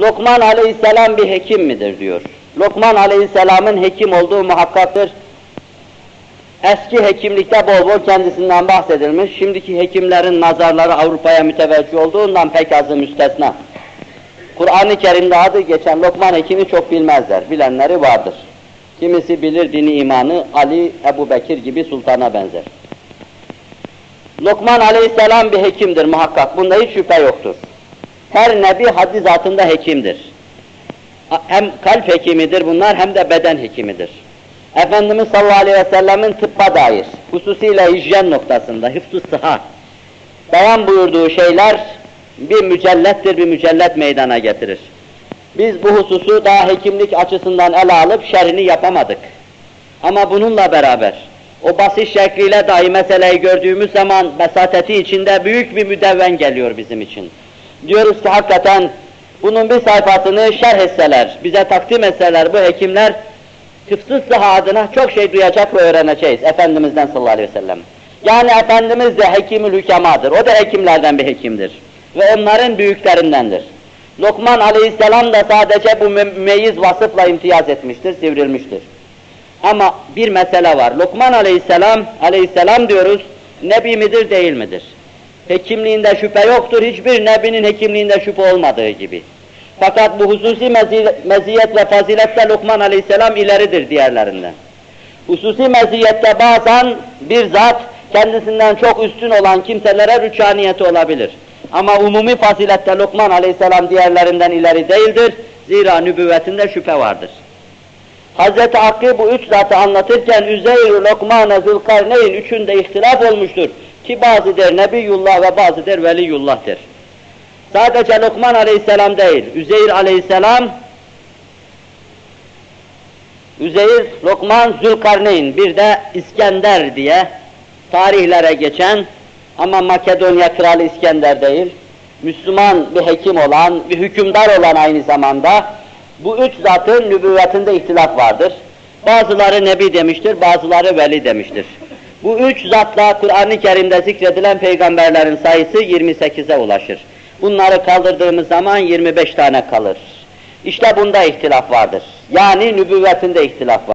Lokman aleyhisselam bir hekim midir diyor. Lokman aleyhisselamın hekim olduğu muhakkaktır. Eski hekimlikte bol bol kendisinden bahsedilmiş. Şimdiki hekimlerin nazarları Avrupa'ya müteveccih olduğundan pek azı müstesna. Kur'an-ı Kerim'de adı geçen Lokman hekimi çok bilmezler. Bilenleri vardır. Kimisi bilir dini imanı Ali, Ebu Bekir gibi sultana benzer. Lokman aleyhisselam bir hekimdir muhakkak. Bunda hiç şüphe yoktur. Her nebi haddi zatında hekimdir. Hem kalp hekimidir bunlar hem de beden hekimidir. Efendimiz sallallahu aleyhi ve sellemin tıbba dair, hususiyle hijyen noktasında, hıfz-ı sıhha, beyan buyurduğu şeyler bir mücellettir, bir mücellet meydana getirir. Biz bu hususu daha hekimlik açısından ele alıp şerhini yapamadık. Ama bununla beraber, o basit şekliyle dahi meseleyi gördüğümüz zaman besateti içinde büyük bir müdevven geliyor bizim için. Diyoruz ki hakikaten bunun bir sayfasını şerh etseler, bize takdim etseler bu hekimler tıfsız sıhha adına çok şey duyacak ve öğreneceğiz Efendimiz'den sallallahu aleyhi ve sellem. Yani Efendimiz de hekimül hükemadır, o da hekimlerden bir hekimdir. Ve onların büyüklerindendir. Lokman aleyhisselam da sadece bu mümeyyiz vasıfla imtiyaz etmiştir, sivrilmiştir. Ama bir mesele var. Lokman aleyhisselam, aleyhisselam diyoruz, nebi midir değil midir? Hekimliğinde şüphe yoktur, hiçbir nebinin hekimliğinde şüphe olmadığı gibi. Fakat bu hususi meziyet ve fazilette Lokman aleyhisselam ileridir diğerlerinden. Hususi meziyette bazen bir zat kendisinden çok üstün olan kimselere rüçhaniyeti olabilir. Ama umumi fazilette Lokman aleyhisselam diğerlerinden ileri değildir. Zira nübüvvetinde şüphe vardır. Hazreti Hakkı bu üç zatı anlatırken Üzeyr, Lokman, Zülkarneyn üçünde ihtilaf olmuştur. Ki bazı der Nebiyullah ve bazı der Veliyullah'tır. Sadece Lokman aleyhisselam değil, Üzeyr aleyhisselam, Üzeyr, Lokman, Zülkarneyn, bir de İskender diye tarihlere geçen ama Makedonya Kralı İskender değil, Müslüman bir hekim olan, bir hükümdar olan aynı zamanda bu üç zatın nübüvvetinde ihtilaf vardır. Bazıları Nebi demiştir, bazıları Veli demiştir. Bu üç zatla Kur'an-ı Kerim'de zikredilen peygamberlerin sayısı 28'e ulaşır. Bunları kaldırdığımız zaman 25 tane kalır. İşte bunda ihtilaf vardır. Yani nübüvvetinde ihtilaf var.